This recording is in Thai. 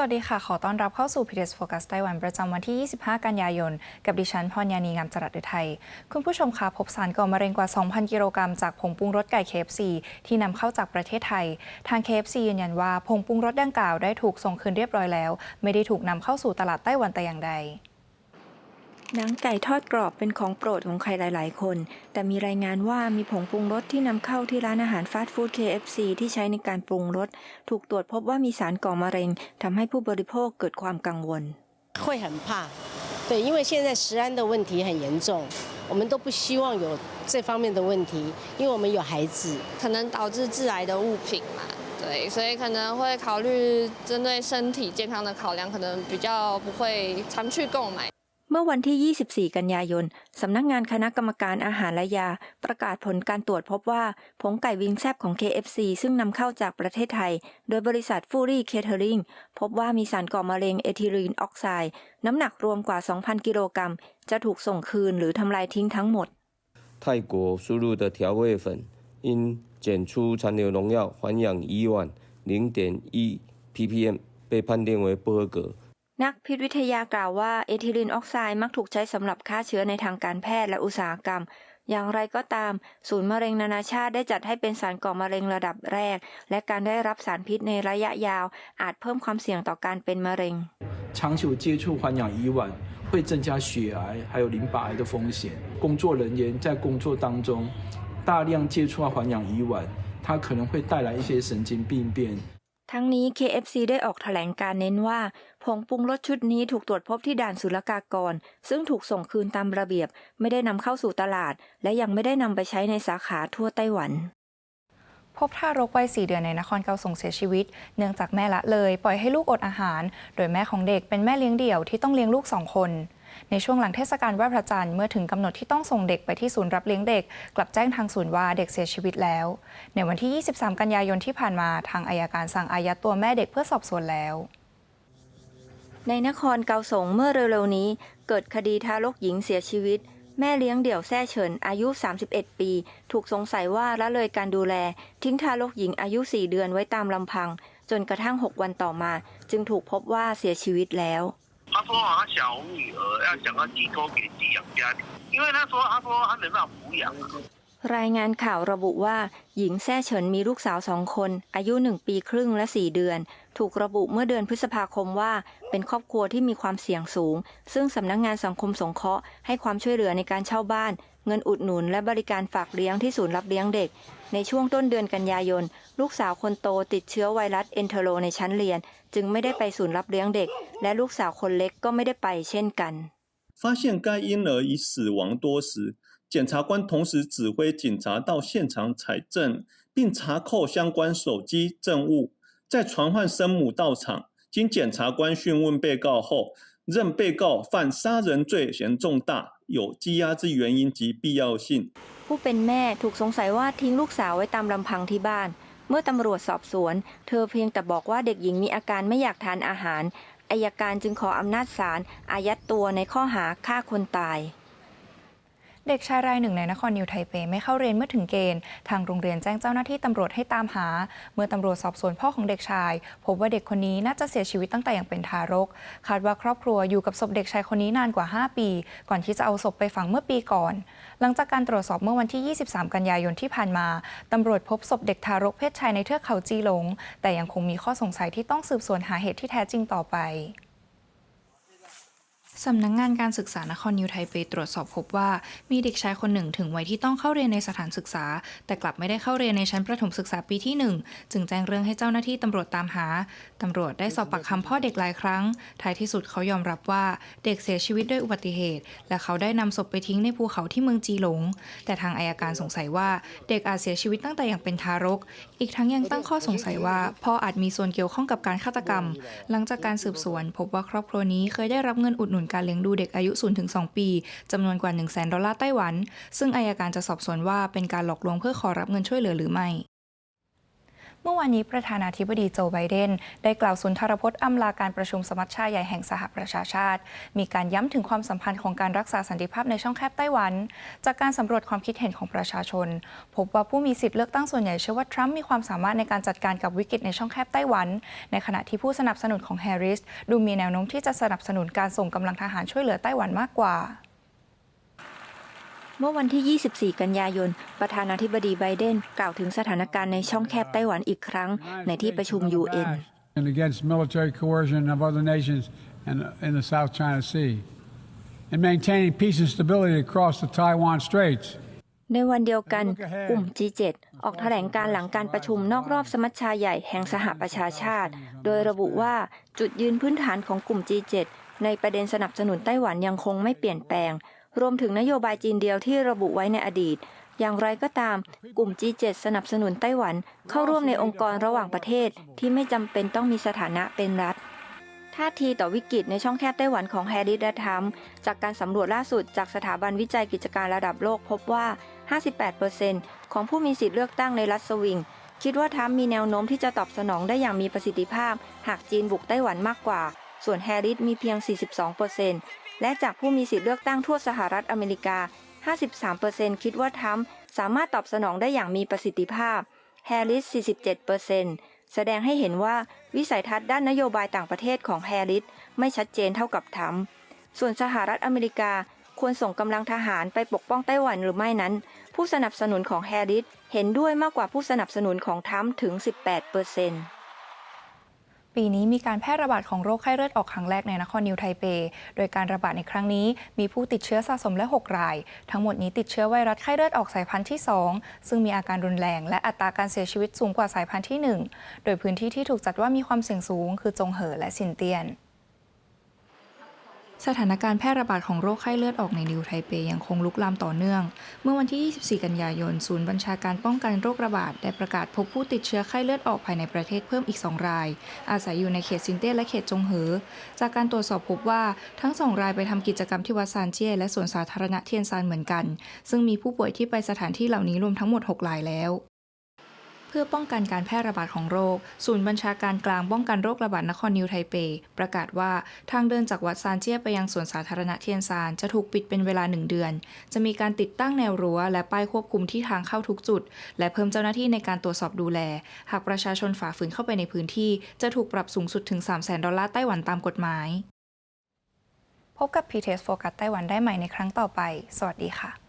สวัสดีค่ะ ขอต้อนรับเข้าสู่ PTS Focus ไต้หวันประจำวันที่ 25 กันยายน กับดิฉันพรยานีงามจรัสไทย คุณผู้ชมคะพบสารก่อมะเร็งกว่า 2,000 กิโลกรัมจากผงปรุงรสไก่ KFC ที่นำเข้าจากประเทศไทย ทาง KFC ยืนยันว่าผงปรุงรสดังกล่าวได้ถูกส่งคืนเรียบร้อยแล้ว ไม่ได้ถูกนำเข้าสู่ตลาดไต้หวันแต่อย่างใด หนังไก่ทอดกรอบเป็นของโปรดของใครหลาย ๆ คน แต่มีรายงานว่ามีผงปรุงรสที่นำเข้าที่ร้านอาหารฟาสต์ฟู้ด KFC ที่ใช้ในการปรุงรส ถูกตรวจพบว่ามีสารก่อมะเร็งทำให้ผู้บริโภคเกิดความกังวล 会很怕，对，因为现在食安的问题很严重，我们都不希望有这方面的问题，因为我们有孩子。可能导致致癌的物品嘛，对，所以可能会考虑针对身体健康的考量，可能比较不会常去购买。 เมื่อวันที่ 24 กันยายน สำนักงานคณะกรรมการอาหารและยา ประกาศผลการตรวจพบว่า ผงไก่วิงแซบของ KFC ซึ่งนำเข้าจากประเทศไทย โดยบริษัทฟูรี่เคเทอริงพบว่ามีสารก่อมะเร็งเอทิลีนออกไซด์น้ำหนักรวมกว่า 2,000 กิโลกรัม จะถูกส่งคืนหรือทำลายทิ้งทั้งหมด 泰国输入的调味粉因检出残留农药环氧乙烷零点一 ppm，被判定为不合格。 นักพิษวิทยากล่าวว่าเอทิลีนออกไซด์มักถูกใช้สำหรับฆ่าเชื้อในทางการแพทย์และอุตสาหกรรม อย่างไรก็ตาม ศูนย์มะเร็งนานาชาติได้จัดให้เป็นสารก่อมะเร็งระดับแรก และการได้รับสารพิษในระยะยาว อาจเพิ่มความเสี่ยงต่อการเป็นมะเร็ง 长久接触环氧乙烷会增加血癌还有淋巴癌的风险。工作人员在工作当中大量接触到环氧乙烷，它可能会带来一些神经病变。 ทั้งนี้ KFC ได้ออกแถลงการเน้นว่าผงปรุงรสชุดนี้ถูกตรวจพบที่ด่านศุลกากร ซึ่งถูกส่งคืนตามระเบียบ ไม่ได้นำเข้าสู่ตลาด และยังไม่ได้นำไปใช้ในสาขาทั่วไต้หวันพบทารกวัย4เดือนในนครเกาสงเสียชีวิต เนื่องจากแม่ละเลย ปล่อยให้ลูกอดอาหาร โดยแม่ของเด็กเป็นแม่เลี้ยงเดี่ยวที่ต้องเลี้ยงลูกสองคน ในช่วงหลังเทศกาลไหว้พระจันทร์เมื่อถึงกำหนดที่ต้องส่งเด็กไปที่ศูนย์รับเลี้ยงเด็ก กลับแจ้งทางศูนย์ว่าเด็กเสียชีวิตแล้ว ในวันที่ 23 กันยายนที่ผ่านมาทางอายการสั่งอายัดตัวแม่เด็กเพื่อสอบสวนแล้วในนครเกาสงเมื่อเร็วๆนี้ เกิดคดีทารกหญิงเสียชีวิต แม่เลี้ยงเดี่ยวแซ่เฉินอายุ 31 ปี ถูกสงสัยว่าละเลยการดูแล ทิ้งทารกหญิงอายุ 4 เดือนไว้ตามลำพัง จนกระทั่ง 6 วันต่อมา จึงถูกพบว่าเสียชีวิตแล้ว 他说好像想我女儿要想要寄托给寄养家庭，因为他说他说他没办法抚养啊。 รายงานข่าวระบุว่า หญิงแซ่เฉินมีลูกสาวสองคน อายุหนึ่งปีครึ่งและสี่เดือน ถูกระบุเมื่อเดือนพฤษภาคมว่า เป็นครอบครัวที่มีความเสี่ยงสูง ซึ่งสำนักงงานสังคมสงเคราะห์ให้ความช่วยเหลือในการเช่าบ้าน เงินอุดหนุน และบริการฝากเลี้ยงที่ศูนย์รับเลี้ยงเด็ก ในช่วงต้นเดือนกันยายน ลูกสาวคนโตติดเชื้อไวรัสเอนเทโรในชั้นเรียน จึงไม่ได้ไปศูนย์รับเลี้ยงเด็ก และลูกสาวคนเล็กก็ไม่ได้ไปเช่นกัน 发现该婴儿已死亡多时， 检察官同时指挥警察到现场采证，并查扣相关手机证物。在传唤生母到场，经检察官讯问被告后，认被告犯杀人罪嫌重大，有羁押之原因及必要性。 ผู้เป็นแม่ถูกสงสัยว่าทิ้งลูกสาวไว้ตามลำพังที่บ้าน เมื่อตำรวจสอบสวน เธอเพียงแต่บอกว่าเด็กหญิงมีอาการไม่อยากทานอาหารอายการจึงขออำนาจศาลอายัดตัวในข้อหาฆ่าคนตาย เด็กชายรายหนึ่งในนครนิวไทเปไม่เข้าเรียนเมื่อถึงเกณฑ์ ทางโรงเรียนแจ้งเจ้าหน้าที่ตำรวจให้ตามหา เมื่อตำรวจสอบสวนพ่อของเด็กชาย พบว่าเด็กคนนี้น่าจะเสียชีวิตตั้งแต่ยังเป็นทารก คาดว่าครอบครัวอยู่กับศพเด็กชายคนนี้นานกว่า 5 ปี ก่อนที่จะเอาศพไปฝังเมื่อปีก่อน หลังจากการตรวจสอบเมื่อวันที่ 23 กันยายนที่ผ่านมาตำรวจพบศพเด็กทารกเพศชายในเทือกเขาจีหลง แต่ยังคงมีข้อสงสัยที่ต้องสืบสวนหาเหตุที่แท้จริงต่อไป สำนักงงานการศึกษานครนิวไทเปตรวจสอบพบว่ามีเด็กชายคนหนึ่งถึงวัยที่ต้องเข้าเรียนในสถานศึกษา แต่กลับไม่ได้เข้าเรียนในชั้นประถมศึกษาปีที่ 1 จึงแจ้งเรื่องให้เจ้าหน้าที่ตำรวจตามหา ตำรวจได้สอบปากคำพ่อเด็กหลายครั้ง ท้ายที่สุดเขายอมรับว่าเด็กเสียชีวิตด้วยอุบัติเหตุ และเขาได้นำศพไปทิ้งในภูเขาที่เมืองจีหลง แต่ทางอายการสงสัยว่าเด็กอาจเสียชีวิตตั้งแต่ยังเป็นทารก อีกทั้งยังตั้งข้อสงสัยว่าพ่ออาจมีส่วนเกี่ยวข้องกับการฆาตกรรม หลังจากการสืบสวน พบว่าครอบครัวนี้เคยได้รับเงินอุดหนุนการเลี้ยงดูเด็กอายุ 0-2 ปี จำนวนกว่า 1 0 0 0 0 0 ดอลลาร์ไต้หวัน ซึ่งอายการจะสอบสวนว่าเป็นการหลอกลวงเพื่อขอรับเงินช่วยเหลือหรือไม่ มื่อวานนี้ประธานาธิบดีโจไบเดน ได้กล่าวสุนทรพจน์อำลาการประชุมสมัชชาใหญ่แห่งสหประชาชาติ มีการย้ำถึงความสัมพันธ์ของการรักษาสันติภาพในช่องแคบไต้หวัน จากการสำรวจความคิดเห็นของประชาชน พบว่าผู้มีสิทธิ์เลือกตั้งส่วนใหญ่เชื่อว่าทรัมป์มีความสามารถในการจัดการกับวิกฤตในช่องแคบไต้หวัน ในขณะที่ผู้สนับสนุนของแฮร์ริสดูมีแนวโน้มที่จะสนับสนุนการส่งกำลังทหารช่วยเหลือไต้หวันมากกว่า เมื่อวันที่ 24 กันยายน ประธานาธิบดีไบเดนกล่าวถึงสถานการณ์ในช่องแคบไต้หวันอีกครั้งในที่ประชุม UN and against military coercion of other nations in, in the South China Sea, and maintaining peace and stability across the Taiwan Straits. ในวันเดียวกัน กลุ่ม G7 ออกแถลงการหลังการประชุมนอกรอบสมัชชาใหญ่แห่งสหประชาชาติ โดยระบุว่าจุดยืนพื้นฐานของกลุ่ม G7 ในประเด็นสนับสนุนไต้หวันยังคงไม่เปลี่ยนแปลง รวมถึงนโยบายจีนเดียวที่ระบุไว้ในอดีต อย่างไรก็ตาม กลุ่ม G7 สนับสนุนไต้หวันเข้าร่วมในองค์กรระหว่างประเทศที่ไม่จำเป็นต้องมีสถานะเป็นรัฐท่าทีต่อวิกฤตในช่องแคบไต้หวันของแฮร์ริสและทรัมจากการสำรวจล่าสุดจากสถาบันวิจัยกิจการระดับโลกพบว่า 58%ของผู้มีสิทธิเลือกตั้งในรัฐสวิง คิดว่าทัมมีแนวโน้มที่จะตอบสนองได้อย่างมีประสิทธิภาพ หากจีนบุกไต้หวันมากกว่า ส่วนแฮร์ริสมีเพียง 42% และจากผู้มีสิทธิเลือกตั้งทั่วสหรัฐอเมริกา 53%คิดว่าทรัมป์สามารถตอบสนองได้อย่างมีประสิทธิภาพ แฮร์ริส 47%แสดงให้เห็นว่าวิสัยทัศน์ด้านนโยบายต่างประเทศของแฮร์ริสไม่ชัดเจนเท่ากับทรัมป์ ส่วนสหรัฐอเมริกาควรส่งกำลังทหารไปปกป้องไต้หวันหรือไม่นั้น ผู้สนับสนุนของแฮร์ริสเห็นด้วยมากกว่าผู้สนับสนุนของทรัมป์ถึง 18%ปีนี้ีนี้มีการแพร่ระบาดของโรคไข้เลือดออกครั้งแรกในนครนิวไทเป โดยการระบาดในครั้งนี้มีผู้ติดเชื้อสะสมและ 6 ราย ทั้งหมดนี้ติดเชื้อไวรัสไข้เลือดออกสายพันธุ์ที่ 2 ซึ่งมีอาการรุนแรง และอัตราการเสียชีวิตสูงกว่าสายพันธุ์ที่ 1 โดยพื้นที่ที่ถูกจัดว่ามีความเสี่ยงสูง คือจงเหอและสินเตียน สถานการณ์แพร่ระบาดของโรคไข้เลือดออกในนิวไทเปยังคงลุกลามต่อเนื่อง เมื่อวันที่ 24 กันยายน ศูนย์บัญชาการป้องกันโรคระบาด ได้ประกาศพบผู้ติดเชื้อไข้เลือดออกภายในประเทศเพิ่มอีก 2 ราย อาศัยอยู่ในเขตซินเต้และเขตจงเหอ จากการตรวจสอบพบว่าทั้งสองรายไปทำกิจกรรมที่วัดซานเจียและสวนสาธารณะเทียนซานเหมือนกัน ซึ่งมีผู้ป่วยที่ไปสถานที่เหล่านี้รวมทั้งหมด 6 รายแล้ว เพื่อป้องกันการแพร่ระบาดของโรค ศูนย์บัญชาการกลางป้องกันโรคระบาดนครนิวไทเป ประกาศว่าทางเดินจากวัดซานเจียไปยังสวนสาธารณะเทียนซานจะถูกปิดเป็นเวลาหนึ่งเดือน จะมีการติดตั้งแนวรั้วและป้ายควบคุมที่ทางเข้าทุกจุด และเพิ่มเจ้าหน้าที่ในการตรวจสอบดูแล หากประชาชนฝ่าฝืนเข้าไปในพื้นที่ จะถูกปรับสูงสุดถึง 3 0 0 0 0 0 ดอลลาร์ไต้หวันตามกฎหมาย พบกับ PTS Focus ไต้หวันได้ใหม่ในครั้งต่อไป สวัสดีค่ะ